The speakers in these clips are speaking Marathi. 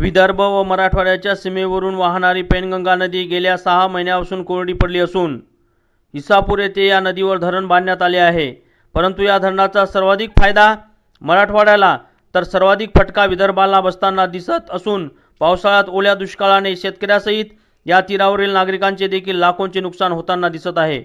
विदर्भ व मराठवाड्याच्या सीमेवरून वाहणारी पेनगंगा नदी गेल्या सहा महिन्यापासून कोरडी पडली असून इसापूर येथे या नदीवर धरण बांधण्यात आले आहे. परंतु या धरणाचा सर्वाधिक फायदा मराठवाड्याला तर सर्वाधिक फटका विदर्भाला बसताना दिसत असून पावसाळ्यात ओल्या दुष्काळाने शेतकऱ्यासहित या तीरावरील नागरिकांचे देखील लाखोंचे नुकसान होताना दिसत आहे.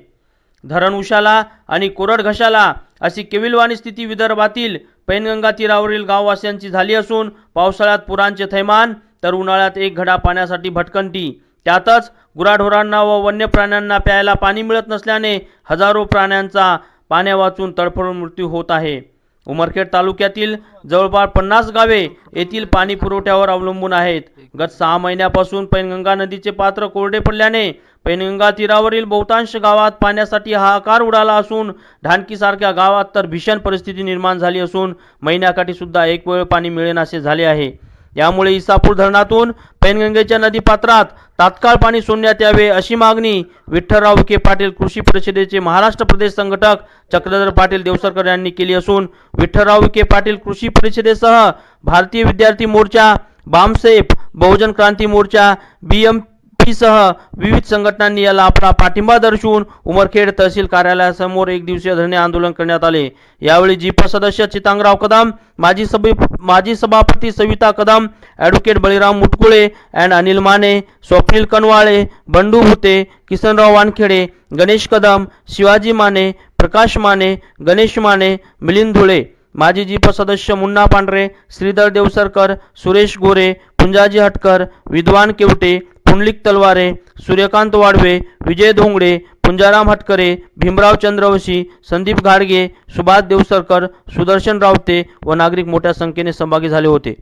धरण उशाला आणि कोरड घशाला अशी केविलवाणी स्थिती विदर्भातील पैनगंगा तीरावरील गाववासियांची झाली असून पावसाळ्यात पुरांचे थैमान तर उन्हाळ्यात एक घडा पाण्यासाठी भटकंती. त्यातच गुराढोरांना व वन्य प्राण्यांना प्यायला पाणी मिळत नसल्याने हजारो प्राण्यांचा पाण्या वाचून तडफडून मृत्यू होत आहे. उमरखेड तालुक्यातील जवळपास पन्नास गावे येथील पाणी पुरवठ्यावर अवलंबून आहेत. गत सहा महिन्यापासून पैनगंगा नदीचे पात्र कोरडे पडल्याने पैनगंगा तीरावरील बहुतांश गावात पाण्यासाठी हाहाकार उडाला असून ढानकीसारख्या गावात तर भीषण परिस्थिती निर्माण झाली असून महिन्याकाठी सुद्धा एक वेळ पाणी मिळेनासे झाले आहे. यामुळे इसापूर धरणातून पैनगंगेच्या नदीपात्रात तात्काळ पाणी सोडण्यात यावे अशी मागणी विठ्ठलराव विखे पाटील कृषी परिषदेचे महाराष्ट्र प्रदेश संघटक चक्रधर पाटील देवसरकर यांनी केली असून विठ्ठलराव विखे पाटील कृषी परिषदेसह भारतीय विद्यार्थी मोर्चा बामसेफ बहुजन क्रांती मोर्चा बी एम फीसह विविध संघटनांनी याला आपला पाठिंबा दर्शवून उमरखेड तहसील कार्यालयासमोर एक दिवसीय धरणे आंदोलन करण्यात आले. यावेळी जिप सदस्य चितांगराव कदम माजी सभी माजी सभापती सविता कदम ॲडव्होकेट बळीराम मुटकुळे अँड अनिल माने स्वप्नील कनवाळे बंडू भुते किसनराव वानखेडे गणेश कदम शिवाजी माने प्रकाश माने गणेश माने मिलिंद धुळे. माजी जीप सदस्य मुन्ना पांढरे श्रीधर देवसरकर सुरेश गोरे पुंजाजी हटकर विद्वान केवटे पुंडलिक तलवारे सूर्यकांत वाडवे विजय धोंगडे पुंजाराम हटकरे भीमराव चंद्रवशी संदीप घाडगे सुभाष देवसरकर सुदर्शन रावते व नागरिक मोठ्या संख्येने सहभागी झाले होते.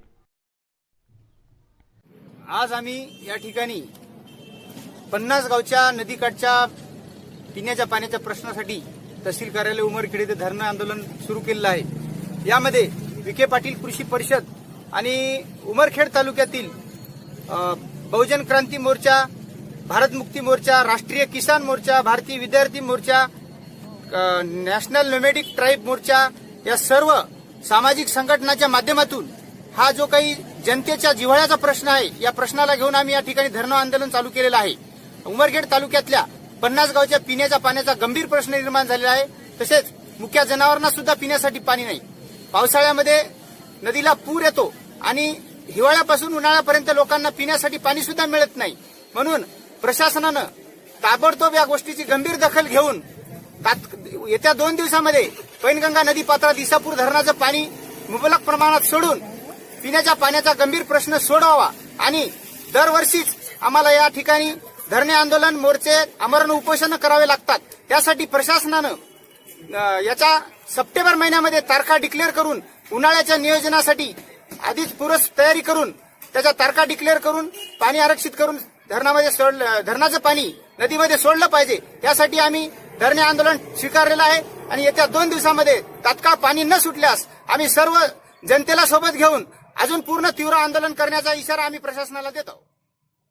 आज आम्ही या ठिकाणी पन्नास गावच्या नदीकाठच्या पिण्याच्या पाण्याच्या प्रश्नासाठी तहसील कार्यालय उमरखेडे ते धरणं आंदोलन सुरू केलेलं आहे. यामध्ये विखे पाटील कृषी परिषद आणि उमरखेड तालुक्यातील बहुजन क्रांती मोर्चा भारत मुक्ती मोर्चा राष्ट्रीय किसान मोर्चा भारतीय विद्यार्थी मोर्चा नॅशनल नोमॅडिक ट्राईब मोर्चा या सर्व सामाजिक संघटनाच्या माध्यमातून हा जो काही जनतेच्या जिव्हाळ्याचा प्रश्न आहे या प्रश्नाला घेऊन आम्ही या ठिकाणी धरणं आंदोलन चालू केलेलं आहे. उमरखेड तालुक्यातल्या पन्नास गावच्या पिण्याच्या पाण्याचा गंभीर प्रश्न निर्माण झालेला आहे. तसेच मुख्य जनावरांना सुद्धा पिण्यासाठी पाणी नाही. पावसाळ्यामध्ये नदीला पूर येतो आणि हिवाळ्यापासून उन्हाळ्यापर्यंत लोकांना पिण्यासाठी पाणी सुद्धा मिळत नाही. म्हणून प्रशासनानं ताबडतोब या गोष्टीची गंभीर दखल घेऊन तात- येत्या दोन दिवसामध्ये पैनगंगा नदी पात्रात इसापूर धरणाचं पाणी मुबलक प्रमाणात सोडून पिण्याच्या पाण्याचा गंभीर प्रश्न सोडवावा आणि दरवर्षीच आम्हाला या ठिकाणी धरणे आंदोलन मोर्चे आमरण उपोषण करावे लागतात. त्यासाठी प्रशासनानं याचा याच्या सप्टेंबर महिन्यामध्ये तारखा डिक्लेअर करून उन्हाळ्याच्या नियोजनासाठी आधीच पूर्व तयारी करून त्याच्या तारखा डिक्लेअर करून पाणी आरक्षित करून धरणामध्ये सोडलं धरणाचं पाणी नदीमध्ये सोडलं पाहिजे. यासाठी आम्ही धरणे आंदोलन स्वीकारलेलं आहे आणि येत्या दोन दिवसामध्ये तात्काळ पाणी न सुटल्यास आम्ही सर्व जनतेला सोबत घेऊन अजून पूर्ण तीव्र आंदोलन करण्याचा इशारा आम्ही प्रशासनाला देतो